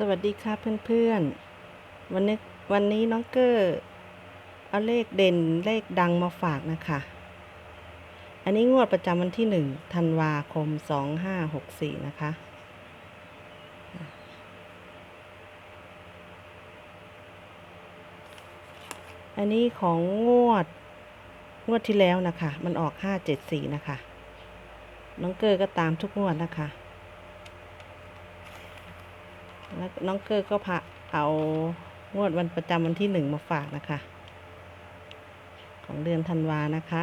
สวัสดีค่ะเพื่อนๆ วันนี้วันนี้น้องเกอร์เอาเลขเด่นเลขดังมาฝากนะคะ อันนี้งวดประจำวันที่หนึ่งธันวาคมสองห้าหกสี่นะคะ อันนี้ของงวดงวดที่แล้วนะคะ มันออกห้าเจ็ดสี่นะคะ น้องเกอร์ก็ตามทุกงวดนะคะ แล้วน้องเกอร์ก็พาเอางวดวันประจำวันที่หนึ่งมาฝากนะคะ ของเดือนธันวานะคะ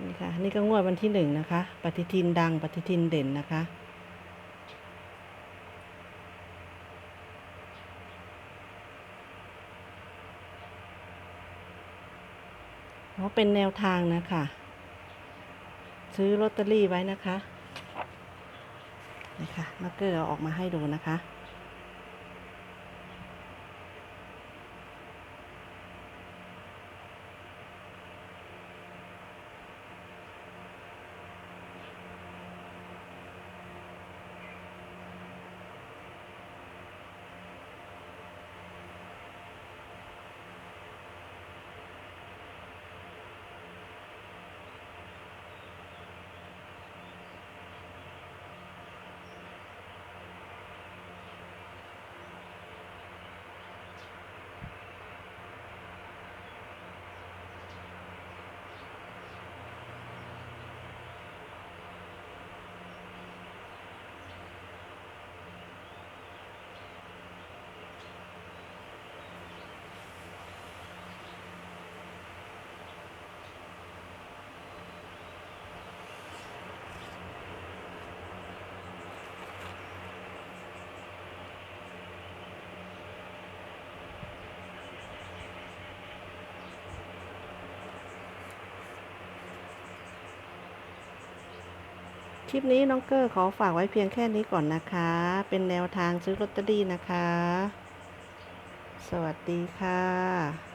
นี่ค่ะนี่ก็งวดวันที่หนึ่งนะคะ ปฏิทินดังปฏิทินเด่นนะคะเพราะเป็นแนวทางนะคะ ซื้อลอตเตอรี่ไว้นะคะนะคะมาเกอร์เอาออกมาให้ดูนะคะ คลิปนี้น้องเกอร์ขอฝากไว้เพียงแค่นี้ก่อนนะคะ เป็นแนวทางซื้อลอตเตอรี่นะคะ สวัสดีค่ะ